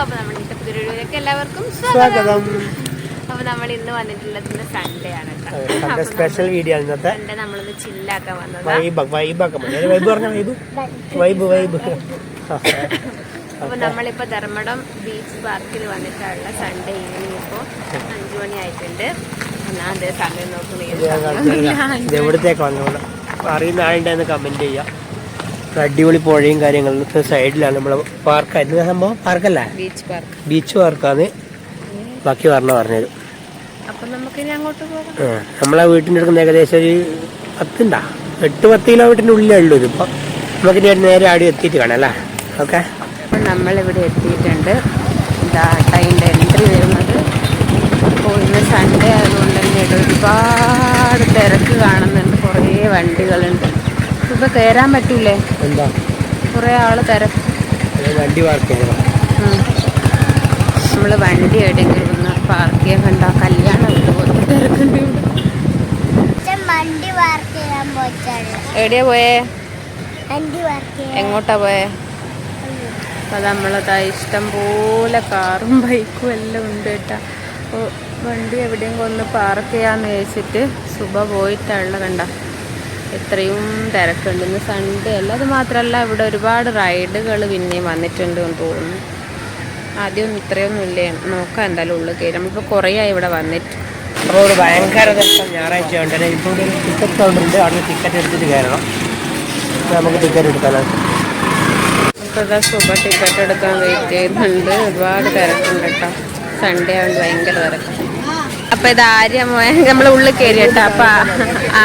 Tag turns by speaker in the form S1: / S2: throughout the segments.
S1: അപ്പൊ നമ്മുടെ പുതിയ വീഡിയോയിലേക്ക് എല്ലാവർക്കും
S2: സ്വാഗതം.
S1: അപ്പൊ നമ്മൾ ഇന്ന് വന്നിട്ടുള്ളത് ഇന്ന് സൺഡേ ആണ്
S2: സൺഡേ സ്പെഷ്യൽ വീഡിയോ ആണ് ഇന്നത്തെ.
S1: സൺഡേ നമ്മളൊന്ന് ചില്ലാക്കാൻ വന്നത്.
S2: വൈബ് വൈബാക്കാൻ മതി. വൈബ് പറഞ്ഞ വൈബ് വൈബ് വൈബ്
S1: അപ്പൊ നമ്മളിപ്പോ ധർമ്മടം ബീച്ച് പാർക്കിൽ വന്നിട്ടുള്ള സൺഡേ ഈവനിങ് ഇപ്പോ അഞ്ചു മണി ആയിട്ടുണ്ട്. ഞാൻ അതേ സമയം നോക്കുന്നത്
S2: ഇത് എവിടത്തേക്ക് വന്നോളാം അറിയുന്ന ആളുണ്ടെന്ന് കമന്റ് ചെയ്യാം. അടിപൊളി പുഴയും കാര്യങ്ങളും സൈഡിലാണ് നമ്മളെ പാർക്ക് എന്താ സംഭവം പാർക്കല്ല
S1: ബീച്ച് പാർക്ക്
S2: ബീച്ച് പാർക്കാണ് ബാക്കി പറഞ്ഞ പറഞ്ഞത്. നമ്മളെ വീട്ടിന്റെ അടുക്കുന്ന ഏകദേശം ഒരു പത്തുണ്ടാ? എട്ട് പത്ത് കിലോമീറ്ററിന്റെ ഉള്ളിലേ ഉള്ളൂ ഇതിപ്പോൾ നമുക്ക് നേരെ ആടി എത്തിയിട്ട് കാണാം അല്ലേ? ഓക്കെ?
S1: നമ്മൾ നമ്മളിവിടെ എത്തിയിട്ടുണ്ട്. ഇതാ എൻട്രി വരുന്നത്. അപ്പോൾ ഇന്ന് സൺഡേ ആയതുകൊണ്ട് തന്നെ ഒരുപാട് തിരക്ക് കാണുന്നുണ്ട്. കുറേ വണ്ടികളുണ്ട്. ഇപ്പൊ കേറാൻ പറ്റൂലേ?
S2: എന്താ?
S1: കുറേ ആൾ
S2: തരം വണ്ടി പാർക്ക് ചെയ്യണം.
S1: നമ്മൾ വണ്ടി എവിടെയെങ്കിലും ഒന്ന് പാർക്ക് ചെയ്യാൻ കണ്ട കല്യാണം തിരക്കുണ്ട് എവിടെയാ പോയേ?
S3: വണ്ടി പാർക്ക് ചെയ്യാൻ.
S1: എങ്ങോട്ടാ പോയേ? അപ്പൊ നമ്മളതാ ഇഷ്ടം പോലെ കാറും ബൈക്കും എല്ലാം ഉണ്ട് കേട്ടാ. അപ്പോൾ വണ്ടി എവിടെയെങ്കിലും ഒന്ന് പാർക്ക് ചെയ്യാന്ന് വെച്ചിട്ട് സുബ പോയിട്ടുള്ള കണ്ട. എത്രയും തിരക്കുണ്ട്. ഇന്ന് സൺഡേ അല്ല. അത് മാത്രമല്ല ഇവിടെ ഒരുപാട് റൈഡുകൾ പിന്നെയും വന്നിട്ടുണ്ട് എന്ന് തോന്നുന്നു. ആദ്യമൊന്നും ഇത്രയൊന്നും ഇല്ലേ? നോക്കാം എന്തായാലും ഉള്ളിൽ കയറി. നമ്മളിപ്പോൾ കുറേ ആയി ഇവിടെ വന്നിട്ട്.
S2: അപ്പോൾ ഒരു ഭയങ്കര ദിവസം ഞായറാഴ്ച ഉണ്ട് ഇപ്പോൾ ഒരു ടിക്കറ്റ് കൗണ്ടറുണ്ട് അവിടെ ടിക്കറ്റ് എടുത്തിട്ട് കയറണം. അപ്പോൾ നമുക്ക് ടിക്കറ്റ് എടുക്കാനാണ്
S1: നമുക്കത് സൂപ്പർ ടിക്കറ്റ് എടുക്കാൻ വെയിറ്റ് ചെയ്യുന്നുണ്ട്. ഒരുപാട് തിരക്കുണ്ട് കേട്ടോ. സൺഡേ ആണ് ഭയങ്കര തിരക്കാണ്. അപ്പൊ ഇത് ആര്യ മോൻ നമ്മളെ ഉള്ളിൽ കയറി കേട്ടോ. അപ്പൊ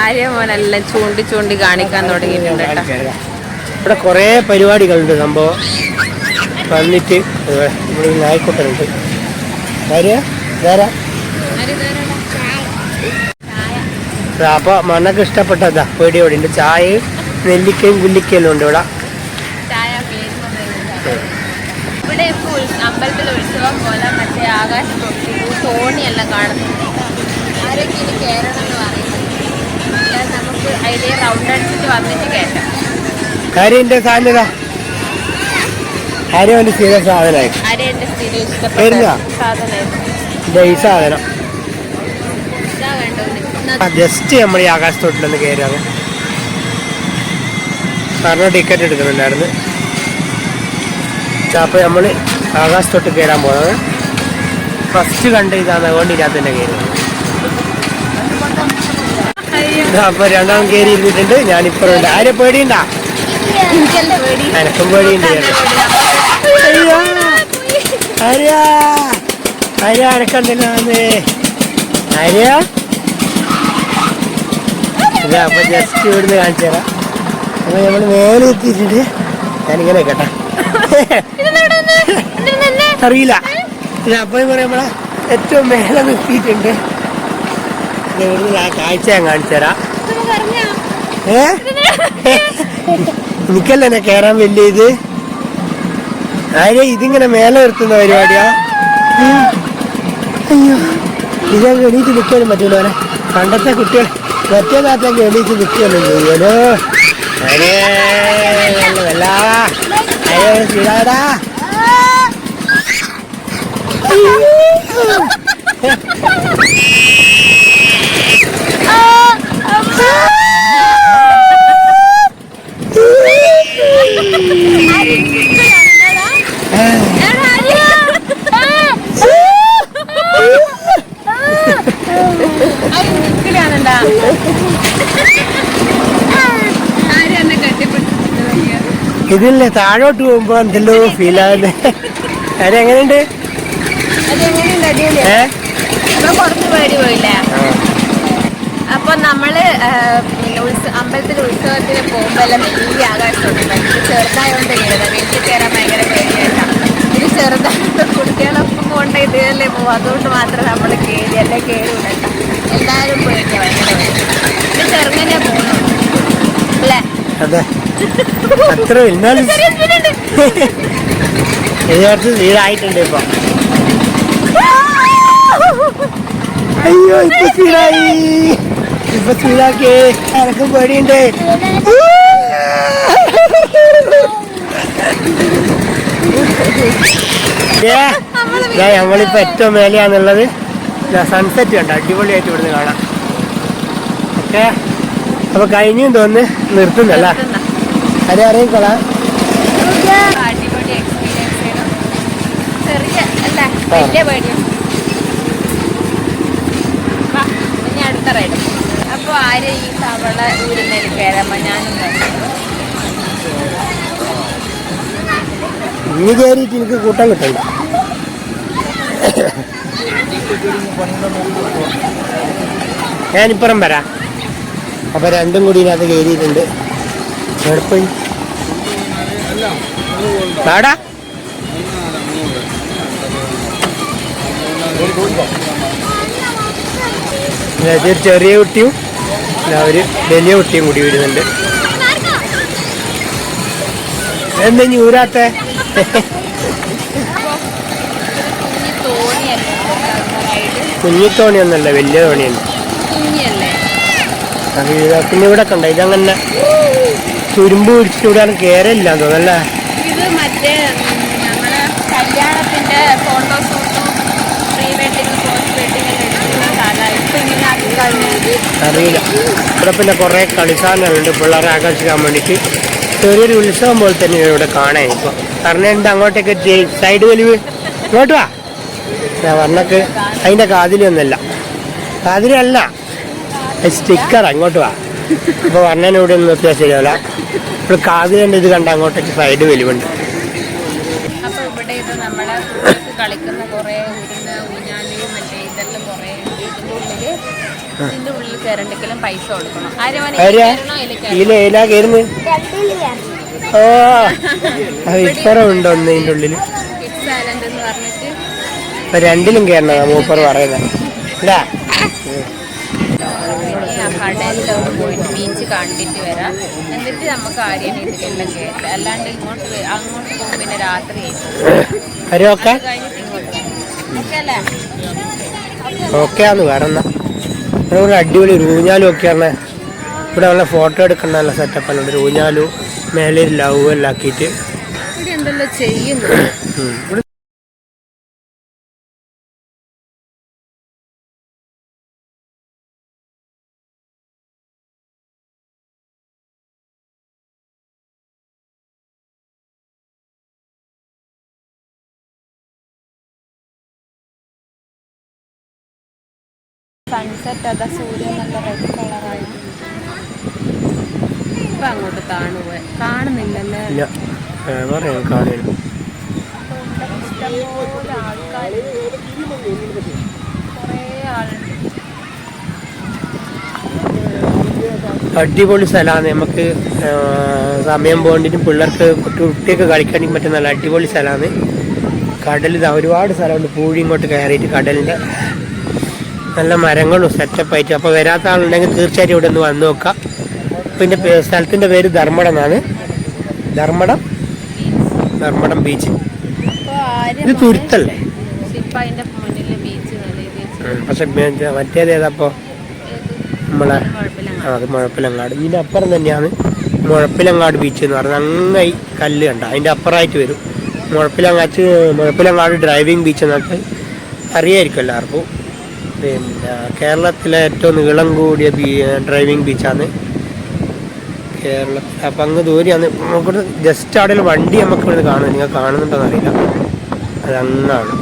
S1: ആര്യ മോനെല്ലാം ചൂണ്ടി ചൂണ്ടി കാണിക്കാൻ തുടങ്ങിയിട്ടുണ്ട് കേട്ടോ.
S2: ഇവിടെ കുറേ പരിപാടികളുണ്ട് സംഭവം. വന്നിട്ട് ഇവിടെ അപ്പോൾ മണ്ണൊക്കെ ഇഷ്ടപ്പെട്ടതാ. പേടിയോടെ ഉണ്ട്. ചായയും നെല്ലിക്കയും ഗുല്ലിക്കയെല്ലാം ഉണ്ട് ഇവിടെ.
S1: ഇവിടെ ഇപ്പൊ അമ്പലത്തിൽ അമ്പലത്തിലെ ഉത്സവം പോലെ മറ്റേ ആകാശ തൊട്ടി തോണിയെല്ലാം കാണുന്നുണ്ട്. ആരൊക്കെ ഇനി കയറണം എന്ന് പറയുന്നത്? നമുക്ക് അതിലെ റൗണ്ട് അടിച്ചിട്ട് വന്നിട്ട് കയറ്റാം
S2: കാര്യന്റെ സാധ്യത. ആരും അവന്റെ സ്ഥിര സാധനമായി
S1: ആരെയും എന്റെ സ്ഥിരം ഇഷ്ടപ്പെട്ട
S2: വരുന്നോ?
S1: സാധനം
S2: ഇതാ ഈ സാധനം.
S1: ഇതാ വേണ്ടത്
S2: ജസ്റ്റ് നമ്മൾ ഈ ആകാശത്തോട്ടിലൊന്ന് കയറിയാണ് കാരണം ടിക്കറ്റ് എടുക്കുന്നുണ്ടായിരുന്നു. അപ്പോൾ നമ്മൾ ആകാശത്തോട്ട് കയറാൻ പോകുന്നത് ഫസ്റ്റ് കണ്ട് ഇതാണ് അതുകൊണ്ട് ഇതിനകത്ത് തന്നെ കയറി അപ്പോൾ രണ്ടാമത് കയറി ഇരുന്നിട്ടുണ്ട്. ഞാനിപ്പോൾ ഉണ്ട്. ആരെ പേടിയുണ്ടാ? എനക്കും പേടിയുണ്ട്. അയ്യോ. ആര്യാ? ആര്യ അനക്കണ്ടല്ലോ വന്ന് ആര്യ? ഇതാ അപ്പൊ ജസ്റ്റ് ഇവിടുന്ന് കാണിച്ചു തരാം അപ്പൊ നമ്മൾ മേലെ എത്തിയിട്ടുണ്ട് ഞാനിങ്ങനെ കേട്ടാ അറിയില്ല. ഇതാ അപ്പൊ പറയാം ഏറ്റവും മേലെ നിർത്തിയിട്ടുണ്ട്. ഇത് ഇവിടുന്ന് ആ കാഴ്ച ഞാൻ കാണിച്ചു തരാം. ഏ? എനിക്കല്ല എന്നെ കേറാൻ വലിയ ഇത്? ആരെ ഇതിങ്ങനെ മേലെ നിർത്തുന്ന പരിപാടിയാ. അയ്യോ ഇതൊക്കെ എണീറ്റ് നിൽക്കാനും പറ്റൂല പണ്ടത്തെ കുട്ടികൾ മറ്റേ നാട്ടിലൊക്കെ എണീറ്റ് നിൽക്കുകയൊന്നും ചെയ്യുമല്ലോ അരേ വല്ല അയ്യോ ശരിയാടാ ഇതില്ലേ താഴോട്ട് പോകുമ്പോ എന്തെല്ലോ ഫീൽ ആവുന്നത് ആരെ എങ്ങനെയുണ്ട്? ഏ?
S1: കുറച്ച് പേടി പോയില്ലേ? അപ്പൊ നമ്മൾ അമ്പലത്തിൽ ഉത്സവത്തിന് പോകുമ്പോ എല്ലാം വലിയ ആകാശമുണ്ട്. ചെറുതായോണ്ട് വീട്ടിൽ കയറാൻ ഭയങ്കര പേടിയായിട്ടാണ് ഇത് ചെറുതായിട്ട് കുട്ടികളൊപ്പം പോകേണ്ട ഇതിലല്ലേ പോകും അതുകൊണ്ട് മാത്രം നമ്മൾ കയറി അല്ലെ കയറി ഉണ്ടാക്കാം എല്ലാവരും പോയിട്ട് ഭയങ്കര. ഇത് ചെറുങ്ങനെ പോകുന്നു അല്ലേ?
S2: അതെ. അത്ര എന്നാലും ഇതിനകത്ത് സീഡായിട്ടുണ്ട് ഇപ്പൊ. അയ്യോ ഇപ്പൊ സ്പീഡായി. ഇപ്പൊ സ്പീഡാക്കി എനക്കും പേടിയുണ്ട്. നമ്മളിപ്പോ ഏറ്റവും മേലെയാന്നുള്ളത് സൺസെറ്റ് കണ്ട? അടിപൊളിയായിട്ട് ഇവിടുന്ന് കാണാം. ഓക്കെ? അപ്പൊ കഴിഞ്ഞും തോന്നുന്നു. നിർത്തുന്നല്ല? അരെ അറിയിക്കോളാം.
S1: അടിപൊളി എക്സ്പീരിയൻസ് ചെയ്യണം ചെറിയ അല്ല വലിയ പേടിയാണ് വാ, ഇനി അടുത്ത റൈഡ് അപ്പോൾ ആര് ഈ തവള ഊരുന്നതിൽ കയറുമ്പോൾ ഞാനും.
S2: ഇനി കയറിയിട്ട് എനിക്ക് കൂട്ടം കിട്ടണ്ട. ഞാനിപ്പുറം വരാം. അപ്പൊ രണ്ടും കൂടി ഇതിനകത്ത് കയറിയിട്ടുണ്ട്. എവിടെ പോയി ഒരു ചെറിയ കുട്ടിയും ഒരു വലിയ കുട്ടിയും കൂടി വരുന്നുണ്ട്. എന്താ ഊരാത്തെ?
S1: തോണിയല്ലേ
S2: കുഞ്ഞിത്തോണി ഒന്നല്ല വലിയ ഇത് പിന്നെ ഇവിടെ കണ്ട? ഇതങ്ങനെ തുരുമ്പ് പിടിച്ചിട്ടാണ് കേരല്ല തോന്നല്ലേ
S1: ഇത് മറ്റേ ഞങ്ങളെ കല്യാണത്തിന്റെ പ്രീ വെഡിങ് പോസ്റ്റ് വെഡിങ് ഇപ്പൊ കഴിഞ്ഞത്
S2: അറിയില്ല. ഇവിടെ പിന്നെ കുറേ കളിസാധനങ്ങളുണ്ട്. പിള്ളേരെ ആകർഷിക്കാൻ വേണ്ടിയിട്ട്. ചെറിയൊരു ഉത്സവം പോലെ തന്നെ ഇവിടെ കാണാൻ ഇപ്പോൾ കാരണം ഉണ്ട് അങ്ങോട്ടേക്ക് സൈഡ് വലിവ്? ഇങ്ങോട്ട് വാ. ഞാൻ പറഞ്ഞക്ക് അതിന്റെ കാതിലൊന്നല്ല കാതിലല്ല. സ്റ്റിക്കർ അങ്ങോട്ട് വാ. വർണന ഇവിടെ ഒന്നും നിർത്തിയാൽ ശരിയാവില്ല. ഇപ്പോൾ കാതിലുണ്ട് ഇത് കണ്ട അങ്ങോട്ടേക്ക് സൈഡ് വലിവുണ്ട്.
S1: അപ്പോൾ ഇവിടെ ഇത് നമ്മളെ കളിക്കുന്ന കുറെ ഉരുന്ന ഊഞ്ഞാൽ മറ്റേ ഇതെല്ലാം കുറേ ഉള്ളിൽ കയറണ്ടെങ്കിലും പൈസ കൊടുക്കണം.
S2: ആര്യാ
S1: കയറണോ
S2: ഓ ഇപ്പറം ഉണ്ടോ ഉള്ളിൽ ഇപ്പൊ രണ്ടിലും കയറണതാ മൂപ്പർ പറയുന്നത് അല്ലേ
S1: ഇനി ആ പോയിട്ട് ബീച്ച് കണ്ടിട്ട് വരാം. എന്നിട്ട് നമുക്ക് ആര്യനെ ഇതിലെല്ലാം കയറ്റാം അല്ലാണ്ട് ഇങ്ങോട്ട് അങ്ങോട്ട് പോകും പിന്നെ രാത്രി ആയിരിക്കും.
S2: അവരൊക്കെ
S1: കഴിഞ്ഞിട്ട് ഇങ്ങോട്ട് വരാം. ഓക്കേ അല്ലേ?
S2: ഓക്കെ ആന്ന് വേറെ ഇവിടെ ഒരു അടിപൊളി റൂഞ്ഞാലും ഒക്കെ ആണ്. ഇവിടെ നല്ല ഫോട്ടോ എടുക്കണ്ട നല്ല സെറ്റപ്പ് ആണ്. റൂഞ്ഞാലും മേലെ ലവ് എല്ലാം ആക്കിയിട്ട്.
S1: ഇവിടെ ചെയ്യുന്നു? സൺസെറ്റ് അതാ സൂര്യൻ നല്ല റെഡ് കളറായി ഇപ്പൊ അങ്ങോട്ട് താണു പോയി കാണുന്നില്ലല്ലേ ഇഷ്ടംപോലെ കുറേ ആളുണ്ട്
S2: അടിപൊളി സ്ഥലമാണ്. നമുക്ക് സമയം പോകേണ്ടിട്ടും പിള്ളേർക്ക് കുട്ടി കുട്ടിയൊക്കെ കളിക്കാനും പറ്റുന്ന നല്ല അടിപൊളി സ്ഥലമാണ്. കടലിൽ ദാ ഒരുപാട് സ്ഥലമുണ്ട്. പൂഴി ഇങ്ങോട്ട് കയറിയിട്ട് കടലിന്റെ നല്ല മരങ്ങളും സെറ്റപ്പ് ആയിട്ട്. അപ്പോൾ വരാത്ത ആളുണ്ടെങ്കിൽ തീർച്ചയായിട്ടും ഇവിടെ ഒന്ന് വന്ന് നോക്കാം. പിന്നെ സ്ഥലത്തിന്റെ പേര് ധർമ്മടം എന്നാണ്. ധർമ്മടം? ധർമ്മടം ബീച്ച് ഇത് തുരുത്തല്ലേ? പക്ഷെ മറ്റേത് ഏതാപ്പോ നമ്മളെ ആ, അത് മുഴപ്പിലങ്ങാട്. ഇതിന്റെ അപ്പുറം തന്നെയാണ് മുഴപ്പിലങ്ങാട് ബീച്ച് എന്ന് പറഞ്ഞാൽ അങ്ങായി കല്ല് കണ്ട. അതിന്റെ അപ്പുറമായിട്ട് വരും. മുഴപ്പിലങ്ങാറ്റ് മുഴപ്പിലങ്ങാട് ഡ്രൈവിംഗ് ബീച്ച് എന്നൊക്കെ അറിയായിരിക്കും എല്ലാവർക്കും. പിന്നെ കേരളത്തിലെ ഏറ്റവും നീളം കൂടിയ ബീ ഡ്രൈവിംഗ് ബീച്ചാണ് കേരളത്തിൽ അപ്പം അങ്ങ് ദൂരെയാണ്. നമുക്ക് ജസ്റ്റ് അവിടെ വണ്ടി നമുക്ക് ഇവിടെ കാണുന്നത് നിങ്ങൾ കാണുന്നുണ്ടോ അറിയില്ല. അത് അങ്ങാണ്.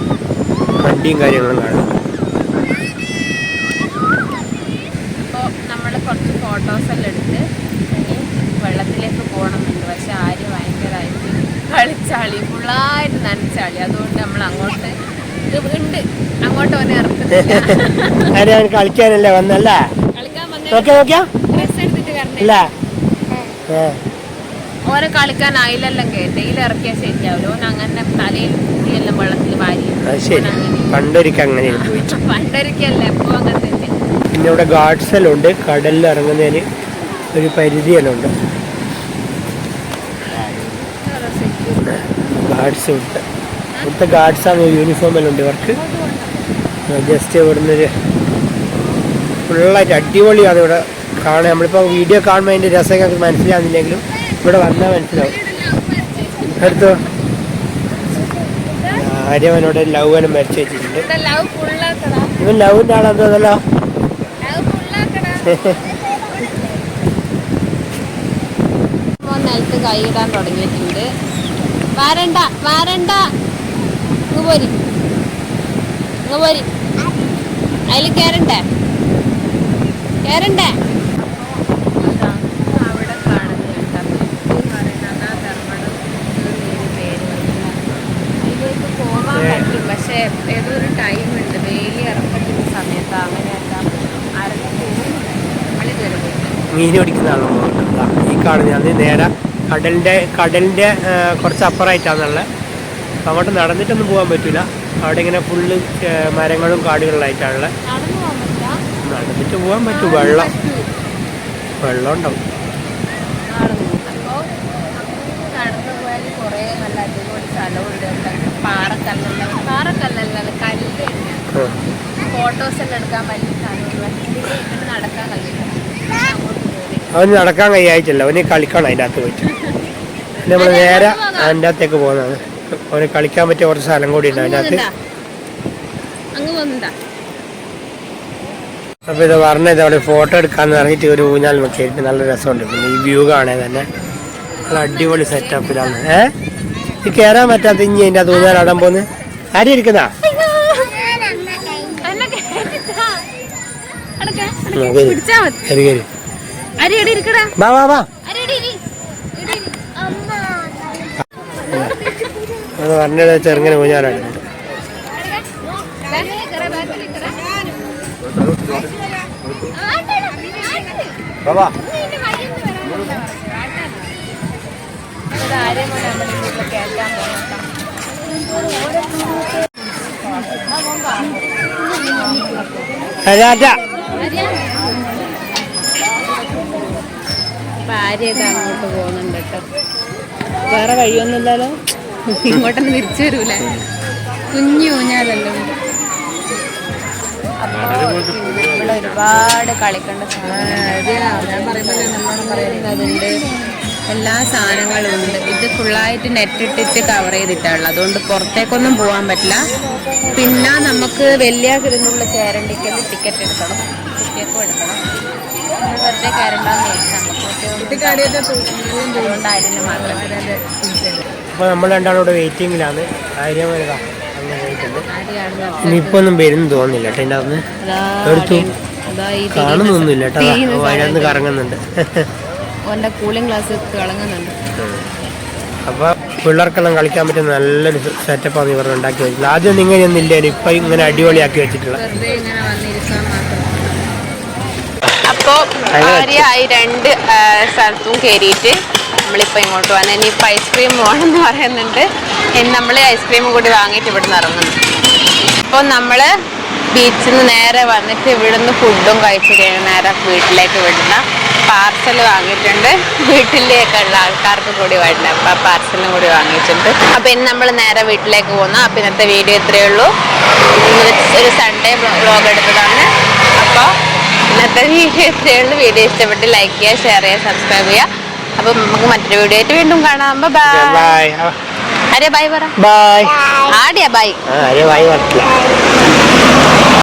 S2: വണ്ടിയും കാര്യങ്ങളും കാണും
S1: അപ്പോൾ നമ്മൾ കുറച്ച് ഫോട്ടോസ് എല്ലാം എടുത്ത് ഇനി വെള്ളത്തിലേക്ക് പോകണമെന്നുണ്ട് പക്ഷെ ആര് ഭയങ്കരമായിട്ട് കളിച്ചാളി ഫുള്ളായിട്ട് നനച്ചാളി അതുകൊണ്ട് നമ്മൾ അങ്ങോട്ട് ഇത് ഉണ്ട് അങ്ങോട്ട് ഇറക്കുന്നില്ല
S2: ആരും കളിക്കാനല്ലേ വന്നല്ലേ? നോക്കിയാ നോക്കിയാ? ഇല്ല. ഏ.
S1: ഓരോ കളിക്കാനായില്ലെല്ലാം കേട്ടെ ഇതിൽ ഇറക്കിയാൽ ശരിയാവില്ല ഓൻ അങ്ങനെ തലയിൽ കുട്ടിയെല്ലാം വെള്ളത്തിൽ വാരി
S2: അത് ശരി. പണ്ടൊരിക്കൽ അങ്ങനെയാണ് പോയിട്ട്
S1: എപ്പോ അങ്ങനെ തന്നെ.
S2: പിന്നെ ഇവിടെ ഗാർഡ്സ് എല്ലാം ഉണ്ട്. കടലിൽ ഇറങ്ങുന്നതിന് ഒരു പരിധിയെല്ലാം ഉണ്ട്. ഗാർഡ്സ് ഉണ്ട്. ഇവിടുത്തെ ഗാർഡ്സാണ് ആണ് യൂണിഫോം എല്ലാം ഉണ്ട് ഇവർക്ക്. ജസ്റ്റ് ഇവിടുന്ന് ഒരു ഫുള്ളായിട്ട് അടിപൊളിയാണ് ഇവിടെ കാണാൻ. നമ്മളിപ്പോൾ വീഡിയോ കാണുമ്പോൾ അതിന്റെ രസം ഞങ്ങൾക്ക് മനസ്സിലാകുന്നില്ലെങ്കിലും ഇവിടെ വന്നാൽ മനസ്സിലാവും. അടുത്ത? ആര്യവനോട് ലവ് എല്ലാം മരിച്ചു വെച്ചിട്ടുണ്ട്. ഇവൻ ലവിന്റെ
S1: ഫുള്ളാക്കടാ മോൻ നിലത്ത് കൈയിടാൻ തുടങ്ങിയിട്ടുണ്ട്. വരണ്ട വാരണ്ട. പോരി. ഇങ്ങ് പോരി. അതിൽ കയറണ്ടേ കയറണ്ടേ പക്ഷെ ടൈം ഉണ്ട്? വേലി സമയത്ത് അങ്ങനെയൊക്കെ
S2: മീൻ പിടിക്കുന്ന ഈ കാണുന്നത് നേരെ കടലിന്റെ കടലിന്റെ കുറച്ച് അപ്പുറമായിട്ടാണുള്ളത് അപ്പം അങ്ങോട്ട് നടന്നിട്ടൊന്നും പോകാൻ പറ്റില്ല അവിടെ ഇങ്ങനെ ഫുള്ള് മരങ്ങളും
S1: പറ്റില്ല.
S2: നടന്നിട്ട് പോകാൻ പറ്റും. വെള്ളം. വെള്ളം ഉണ്ടാവും അവന് നടക്കാൻ കഴിയായിട്ടില്ല. അവന് കളിക്കണം അതിന്റെ അകത്ത് പോയിട്ട് നമ്മൾ നേരെ അതിന്റെ അകത്തേക്ക് പോകുന്നതാണ്. അവന് കളിക്കാൻ പറ്റിയ കുറച്ച് സ്ഥലം കൂടി ഉണ്ട്.
S1: അതിനകത്ത്
S2: അപ്പോൾ ഇത് പറഞ്ഞത് അവിടെ ഫോട്ടോ എടുക്കാന്ന് ഇറങ്ങിട്ട് ഒരു ഊഞ്ഞാൽ വെക്കായിട്ട് നല്ല രസമുണ്ട്. പിന്നെ ഈ വ്യൂ കാണേ തന്നെ നല്ല അടിപൊളി സെറ്റപ്പിലാണ് ഏ? ഈ കയറാൻ പറ്റാത്ത ഇനി അതിന്റെ അത് ഊഞ്ഞാൽ ആടാൻ പോന്ന്? ആരും ഇരിക്കുന്നതാ വാ വാ വാ. അത് പറഞ്ഞത് ചെറുങ്ങനെ
S1: പോകണം
S2: രാജ
S1: ഭാര്യയൊക്കെ അങ്ങോട്ട് പോകുന്നുണ്ട് കേട്ടോ. വേറെ വഴിയൊന്നുമില്ലല്ലോ? ഇങ്ങോട്ടൊന്നും തിരിച്ചു വരൂല. കുഞ്ഞു ഊഞ്ഞാലല്ലോ ഇവിടെ ഒരുപാട് കളിക്കേണ്ട സാധനങ്ങളുണ്ട് എല്ലാ സാധനങ്ങളും ഉണ്ട്. ഇത് ഫുള്ളായിട്ട് നെറ്റ് ഇട്ടിട്ട് കവർ ചെയ്തിട്ടുള്ളത് അതുകൊണ്ട് പുറത്തേക്കൊന്നും പോകാൻ പറ്റില്ല. പിന്നെ നമുക്ക് വലിയ കിരുന്നുള്ള ചേരണ്ടിക്കൽ ടിക്കറ്റ് എടുക്കണം. ടിക്കറ്റ് എടുക്കണം. വെറുതെ കയറണ്ടെന്ന് വിചാരിച്ചാൽ നമുക്ക് അതുകൊണ്ടായിരുന്നു മാത്രം.
S2: അപ്പോൾ നമ്മൾ രണ്ടാളും ഇവിടെ വെയിറ്റിങ്ങിലാണ് ആര്യം വരുക അങ്ങനെ ഇനിയിപ്പോൾ ഒന്നും വരുന്നു തോന്നുന്നില്ല കേട്ടോ എടുത്തു. കാണുന്നൊന്നുമില്ല കേട്ടോ. കറങ്ങുന്നുണ്ട്.
S1: അപ്പൊ കൂളിംഗ് ഗ്ലാസ് തിളങ്ങുന്നുണ്ട്
S2: അപ്പോൾ പിള്ളേർക്കെല്ലാം കളിക്കാൻ പറ്റുന്ന നല്ലൊരു സെറ്റപ്പാണ് ഇവർ ഉണ്ടാക്കി വെച്ചിട്ടുള്ളത്. ആദ്യം ഇങ്ങനെയൊന്നും ഇല്ലായിരുന്നു ഇപ്പം ഇങ്ങനെ അടിപൊളിയാക്കി വെച്ചിട്ടുള്ള
S1: അപ്പോൾ ഭാര്യയായി രണ്ട് സ്ഥലത്തും കയറിയിട്ട് നമ്മളിപ്പോൾ ഇങ്ങോട്ട് വന്നു ഇനിയിപ്പോൾ ഐസ്ക്രീം വേണമെന്ന് പറയുന്നുണ്ട്. ഇനി നമ്മൾ ഐസ്ക്രീം കൂടി വാങ്ങിയിട്ട് ഇവിടെ നിന്ന് ഇറങ്ങുന്നു. അപ്പോൾ നമ്മൾ ബീച്ചിൽ നിന്ന് നേരെ വന്നിട്ട് ഇവിടുന്ന് ഫുഡും കഴിച്ച് കഴിഞ്ഞ് നേരെ വീട്ടിലേക്ക് വിടുന്ന പാർസൽ വാങ്ങിയിട്ടുണ്ട്. വീട്ടിലേക്കുള്ള ആൾക്കാർക്ക് കൂടി വേണ്ട. അപ്പം ആ പാർസലും കൂടി വാങ്ങിയിട്ടുണ്ട്. അപ്പം ഇനി നമ്മൾ നേരെ വീട്ടിലേക്ക് പോകുന്നു. അപ്പം ഇന്നത്തെ വീഡിയോ ഇത്രയേ ഉള്ളൂ. ഒരു സൺഡേ വ്ളോഗ് എടുത്തതാണ്. അപ്പോൾ ഇന്നത്തെ വീഡിയോ ഇത്രയേ ഉള്ളൂ. വീഡിയോ ഇഷ്ടപ്പെട്ട് ലൈക്ക് ചെയ്യുക ഷെയർ ചെയ്യുക സബ്സ്ക്രൈബ് ചെയ്യുക. അപ്പം നമുക്ക് മറ്റൊരു വീഡിയോ ആയിട്ട് വീണ്ടും കാണാം. ബൈ
S2: ബൈ
S1: അരെ ബൈ പറ.
S2: ബൈ
S1: ആടിയാ ബൈ
S2: അരെ ബൈ പറഞ്ഞില്ല